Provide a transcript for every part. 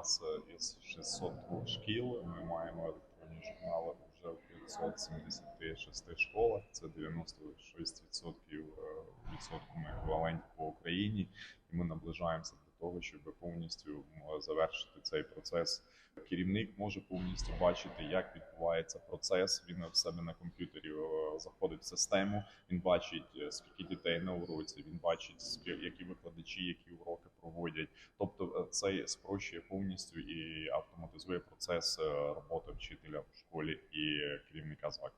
нас е, із 602 шкіл ми маємо електронні журнали вже в 576 школах. Це 96% е, відсотками еквівалент по Україні. І ми наближаємося до того, щоб повністю завершити цей процес. Керівник може повністю бачити, як відбувається процес. Він в себе на комп'ютері е, заходить в систему. Він бачить, е, скільки дітей на уроці. Він бачить, які викладачі, які уроки проводять. Це спрощує повністю і автоматизує процес е, роботи вчителя в школі і керівника закладу.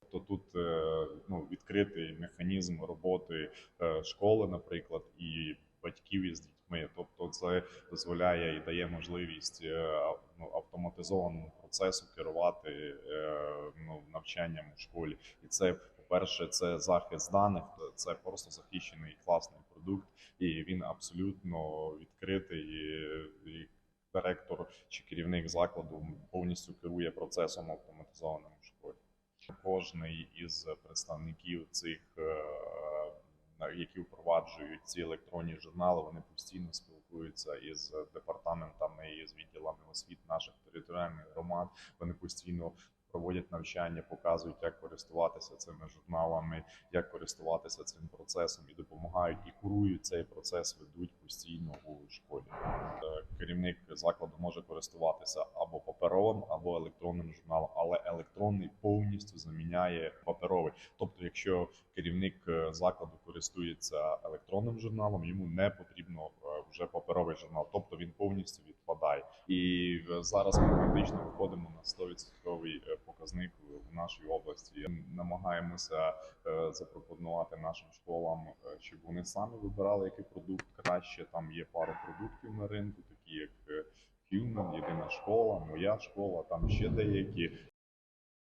Тобто тут е, ну, відкритий механізм роботи е, школи, наприклад, і батьків із дітьми. Тобто, це дозволяє і дає можливість ну, автоматизованому процесу керувати ну, навчанням у школі. І це, по-перше, це захист даних, це просто захищений класний продукт, і він абсолютно відкритий. І, і директор чи керівник закладу повністю керує процесом автоматизованим у школі. Кожний із представників цих, е, які впроваджують ці електронні журнали, вони постійно спілкуються із департаментами і з відділами освіт наших територіальних громад. Вони постійно проводять навчання, показують, як користуватися цими журналами, як користуватися цим процесом і допомагають і курують цей процес, ведуть постійно у школі. Е, Керівник закладу може користуватися або паперовим, або електронним журналом, але електронний повністю заміняє паперовий. Якщо керівник е, закладу користується електронним журналом, йому не потрібно е, вже паперовий журнал, тобто він повністю відпадає. І зараз ми практично виходимо на 100% е, показник в нашій області. Намагаємося запропонувати нашим школам, щоб вони самі вибирали, який продукт краще. Там є пара продуктів на ринку, такі як Human, єдина школа, моя школа, там ще деякі.